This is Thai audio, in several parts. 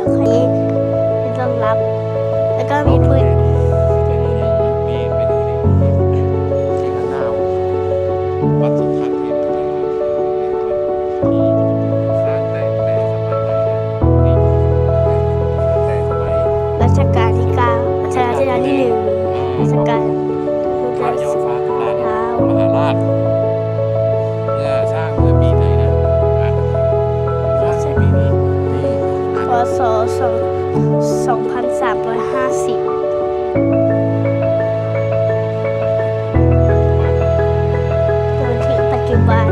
ดี๋ครเป็นต้องรับ แล้วก็มีปืนนี่นหน้าวัดวัศน์ทพรันารมเป็นที่สร้างแต่แต่สมัยไหนนี่แต่สมัยรัชกาลที่เก้ารัชกาลที่หนึ่งรัชกาลพระยอฟ้าตุลาเนี่ยมารา ศสองสองพันสามร้อยห้าสิบจนถึงปัจจุบัน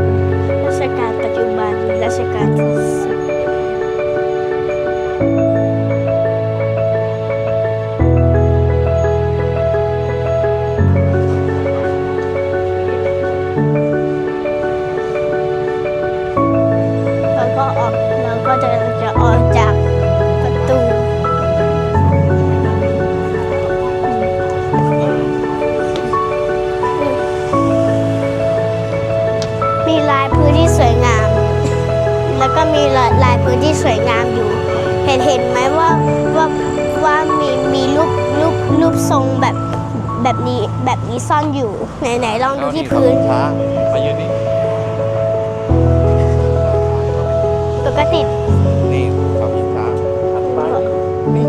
รัชกาลปัจจุบันรัชกาลที่ แล้วก็มีลายลายพื้นที่สวยงามอยู่ เห็นเห็นไหมว่าว่าว่ามีมีรูปรูปรูปทรงแบบแบบนี้แบบนี้ซ่อนอยู่ไหนไหนลองดูที่พื้น ช้ามายืนนี่ ปกตินี่เขาพิช้าถัดไปนี่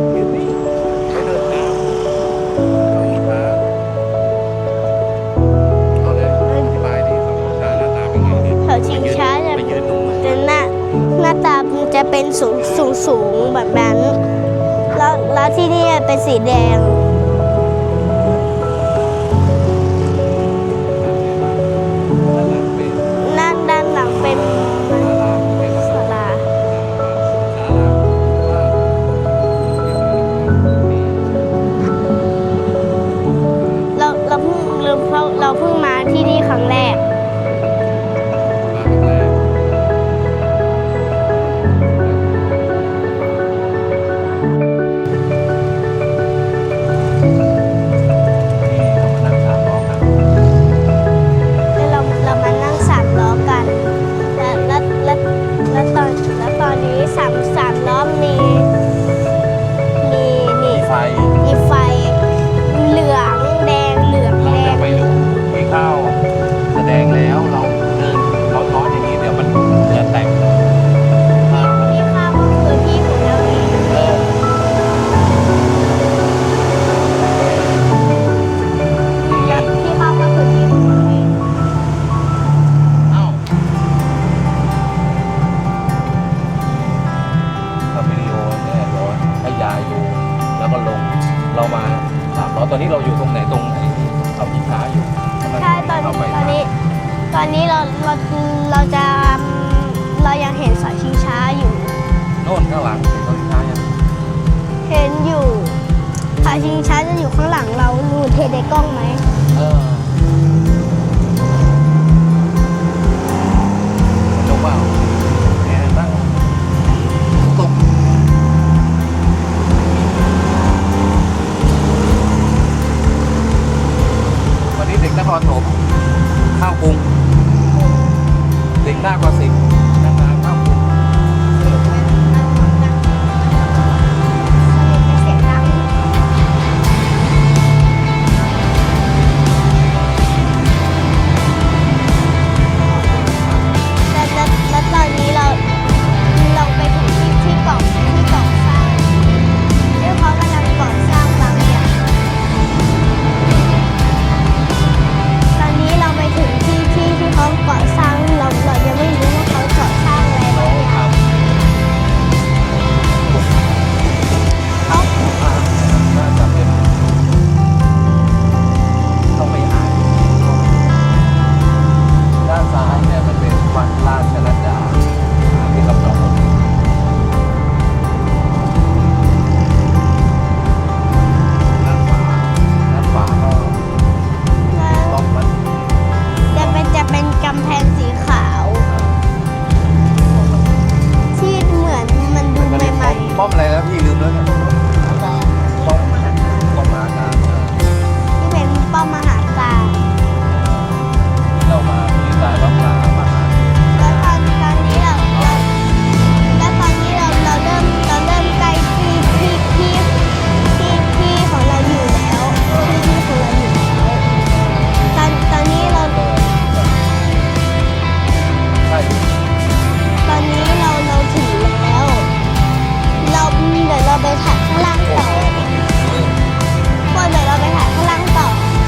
จะเป็นสูงสูงสูงแบบนั้น แล้วแล้วที่นี่เป็นสีแดง อนนี้เราเราเราจะเรายังเห็นเสาชิงช้าอยู่ โน่นข้างหลังเห็นเขาพิช้ายังเห็นอยู่เสาชิงช้าจะอยู่ข้างหลังเราดูเทในกล้องไหมเออสนุกเปล่าเนี่ยนั่งตกวันนี้เด็กนคร สิงมากกว่าสิงแล้วตอนนี้เราเราไปถึงที่ที่ก่อที่ก่อสร้างเขากำลังก่อสร้างบางอย่างตอนนี้เราไปถึงที่ที่เขากสาง